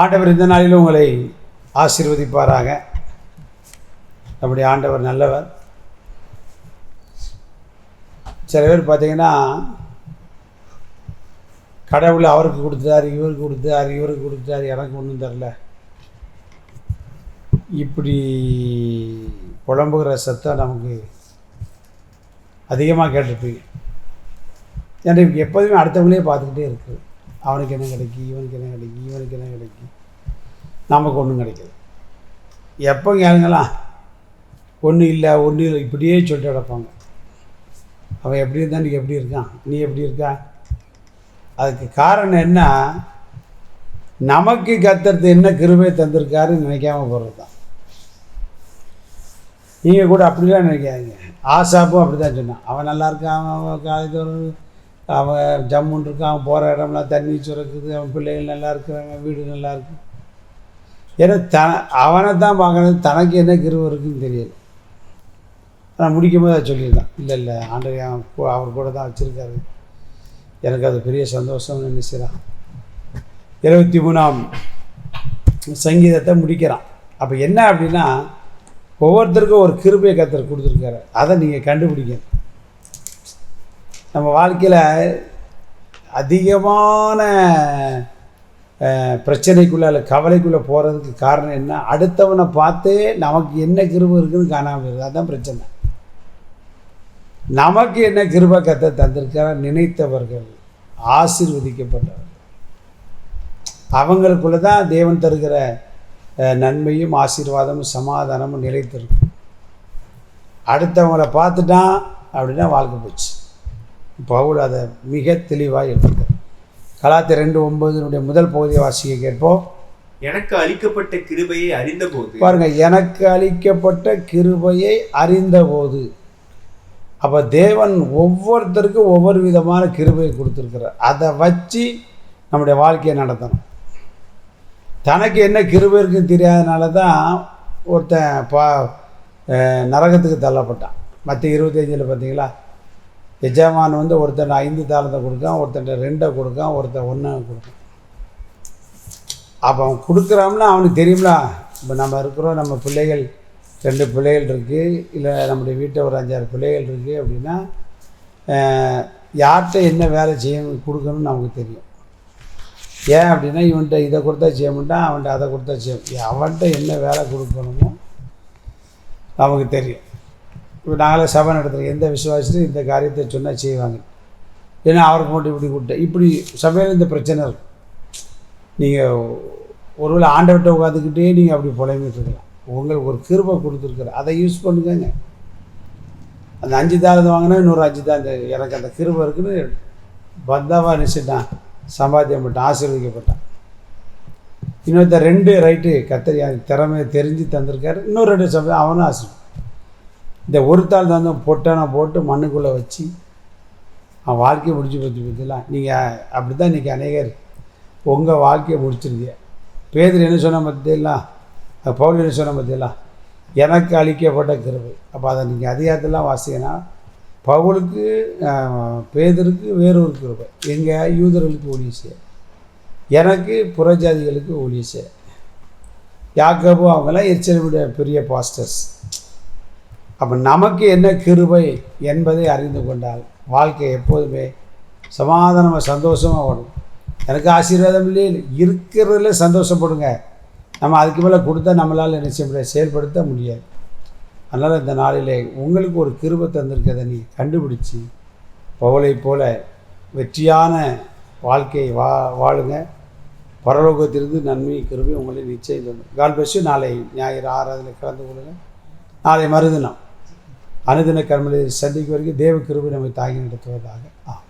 ஆண்டவர் இந்த நாளிலும் உங்களை ஆசீர்வதிப்பாராக. நம்முடைய ஆண்டவர் நல்லவர். சில பேர் பார்த்தீங்கன்னா கடவுள் அவருக்கு கொடுத்தாரு இவருக்கு கொடுத்தாரு இவருக்கு கொடுத்தாரு எனக்கு ஒன்றும் தரல. இப்படி புலம்புகிற சத்தம் நமக்கு அதிகமாக கேட்டிருப்பீங்க. ஏன்னா எப்போதுமே அடுத்தவங்களே பார்த்துக்கிட்டே இருக்குது அவனுக்கு என்ன கிடைக்கும் இவனுக்கு என்ன கிடைக்கும் இவனுக்கு என்ன கிடைக்கும் நமக்கு ஒன்றும் கிடைக்காது. எப்போ கேளுங்களாம் ஒன்றும் இல்லை ஒன்றும் இல்லை இப்படியே சொல்லிட்டு கிடப்பாங்க. அவன் எப்படி இருந்தா நீ எப்படி இருக்கான் நீ எப்படி இருக்கா? அதுக்கு காரணம் என்ன? நமக்கு கத்துறது என்ன கிருபை தந்திருக்காருன்னு நினைக்காம போகிறது தான் நீங்கள் கூட அப்படிலாம் நினைக்காதீங்க. ஆசாப்பும் அப்படி தான் சொன்னான். அவன் நல்லா இருக்கான் அவன் காலேஜ் அவன் ஜம்முன்னு இருக்கான் அவன் போகிற இடம்லாம் தண்ணி சுரக்குது அவன் பிள்ளைகள் நல்லா இருக்கிறாங்க வீடு நல்லா இருக்கு. ஏன்னா த அவனை தான் பார்க்கறது தனக்கு என்ன கிருவம் இருக்குன்னு தெரியல நான் முடிக்கும் போது அதை சொல்லியிருந்தான் இல்லை இல்லை ஆண்டவர் என் கூ- அவர் கூட தான் வச்சுருக்காரு. எனக்கு அது பெரிய சந்தோஷம்னு நினைச்சிடான் இருபத்தி மூணாம் சங்கீதத்தை முடிக்கிறான். அப்போ என்ன அப்படின்னா ஒவ்வொருத்தருக்கும் ஒரு கிருபையை கத்தர் கொடுத்துருக்காரு. அதை நீங்கள் கண்டுபிடிக்கணும். நம்ம வாழ்க்கையில் அதிகமான பிரச்சனைக்குள்ளே அல்ல கவலைக்குள்ளே போகிறதுக்கு காரணம் என்ன? அடுத்தவனை பார்த்தே நமக்கு என்ன கிருபை இருக்குன்னு காணாமல் இருக்குது அதுதான் பிரச்சனை. நமக்கு என்ன கிருபை கத்தை தந்திருக்கார? நினைத்தவர்கள் ஆசிர்வதிக்கப்பட்டவர்கள். அவங்களுக்குள்ள தான் தேவன் தருகிற நன்மையும் ஆசீர்வாதமும் சமாதானமும் நிலைத்திருக்கும். அடுத்தவங்களை பார்த்துட்டான் அப்படின்னா வாழ்க்கை போச்சு. பவுல் அதை மிக தெளிவாக எடுத்துக்கிறார் கலாத்தி ரெண்டு ஒன்பதுனுடைய முதல் பகுதியை வாசிக்க கேட்போம். எனக்கு அளிக்கப்பட்ட கிருபையை அறிந்தபோது. பாருங்க எனக்கு அளிக்கப்பட்ட கிருபையை அறிந்தபோது. அப்போ தேவன் ஒவ்வொருத்தருக்கும் ஒவ்வொரு விதமான கிருபையை கொடுத்துருக்கிறார். அதை வச்சு நம்முடைய வாழ்க்கையை நடத்தணும். தனக்கு என்ன கிருபை இருக்குன்னு தெரியாதனால தான் ஒருத்தன் பா நரகத்துக்கு தள்ளப்பட்டான். மற்ற இருபத்தஞ்சில் பார்த்தீங்களா? எஜமான் வந்து ஒருத்தன் ஐந்து தாளத்தை கொடுக்கான் ஒருத்தன் ரெண்டை கொடுக்கான் ஒருத்தன் ஒன்று கொடுக்கான். அப்போ அவன் கொடுக்குறான்னா அவனுக்கு தெரியும்ல இப்போ நம்ம இருக்கிறோம் நம்ம பிள்ளைகள் ரெண்டு பிள்ளைகள் இருக்குது இல்லை நம்முடைய வீட்டில் ஒரு அஞ்சாறு பிள்ளைகள் இருக்குது அப்படின்னா யார்கிட்ட என்ன வேலை செய்யணும் கொடுக்கணும்னு நமக்கு தெரியும். ஏன் அப்படின்னா இவன்கிட்ட இதை கொடுத்தா செய்ய மாட்டான் அவன்கிட்ட அதை கொடுத்தா செய்ய அவன்கிட்ட என்ன வேலை கொடுக்கணுமோ நமக்கு தெரியும். இப்போ நாங்களே சபை நடத்துகிறோம் எந்த விசுவாசத்தையும் இந்த காரியத்தை சொன்னால் செய்வாங்க. ஏன்னா அவருக்கு மட்டும் இப்படி கொடுத்தேன். இப்படி சபையில் இந்த பிரச்சனை இருக்கும் நீங்கள் ஒருவேளை ஆண்டவர்கிட்ட உட்காந்துக்கிட்டே நீங்கள் அப்படி புலம்பிட்டு இருக்கலாம். உங்களுக்கு ஒரு கிருபை கொடுத்துருக்குற அதை யூஸ் பண்ணுங்கங்க. அந்த அஞ்சு தாரத்தை வாங்கினா இன்னொரு அஞ்சு தான். எனக்கு அந்த கிருபை இருக்குன்னு பந்தாவாக நினச்சிட்டான். சம்பாத்தியம் பட்டான் ஆசீர்வதிக்கப்பட்டான். இன்னொருத்த ரெண்டு ரைட்டு கத்தரி திறமையை தெரிஞ்சு தந்திருக்காரு. இன்னொரு ரெண்டு சமயம் அவனும் ஆசீர்வதி இந்த ஒரு தாள் தந்து பொட்டனை போட்டு மண்ணுக்குள்ளே வச்சு அவன் வாழ்க்கையை முடிச்சு போச்சு பற்றிலாம் நீங்கள் அப்படி தான் இன்றைக்கி அநேகர் உங்கள் வாழ்க்கையை முடிச்சிருக்கீங்க. பேதர் என்ன சொன்ன பற்றியெல்லாம் பவுல் என்ன சொன்ன பற்றியெல்லாம் எனக்கு அளிக்கப்பட்ட கிருபை. அப்போ அதை நீங்கள் அதிகாரத்தெல்லாம் வாசிங்கன்னா பவுலுக்கு பேதருக்கு வேறொரு கிருவை எங்கள் யூதர்களுக்கு ஊழிய செய்ய. எனக்கு புறஜாதிகளுக்கு ஊழிய செய்ய. யாக்கோபு அவங்களாம் எச்சரிவுடைய பெரிய பாஸ்டர்ஸ் அப்போ நமக்கு என்ன கிருபை என்பதை அறிந்து கொண்டால் வாழ்க்கை எப்போதுமே சமாதானமாக சந்தோஷமாக ஓடும். எனக்கு ஆசீர்வாதம் இல்லையே இருக்கிறதுல சந்தோஷப்படுங்க. நம்ம அதுக்கு மேலே கொடுத்தா நம்மளால் என்ன செய்ய முடியாது செயல்படுத்த முடியாது. அதனால் இந்த நாளிலே உங்களுக்கு ஒரு கிருபை தந்திருக்கதை நீ கண்டுபிடிச்சி பவுளை போல வெற்றியான வாழ்க்கையை வா வாழுங்க. பரலோகத்திலிருந்து நன்மை கிருபி உங்களை நிச்சயம் தரும். கால் பஸ்ஸு நாளை ஞாயிறு ஆறாவதில் கலந்து கொள்ளுங்க நாளை மறுதினம். அனுதின கர்மலை சந்திக்கு வரைக்கும் தேவ கிருபை நம்மை தாங்கி நடத்துவதாக. ஆ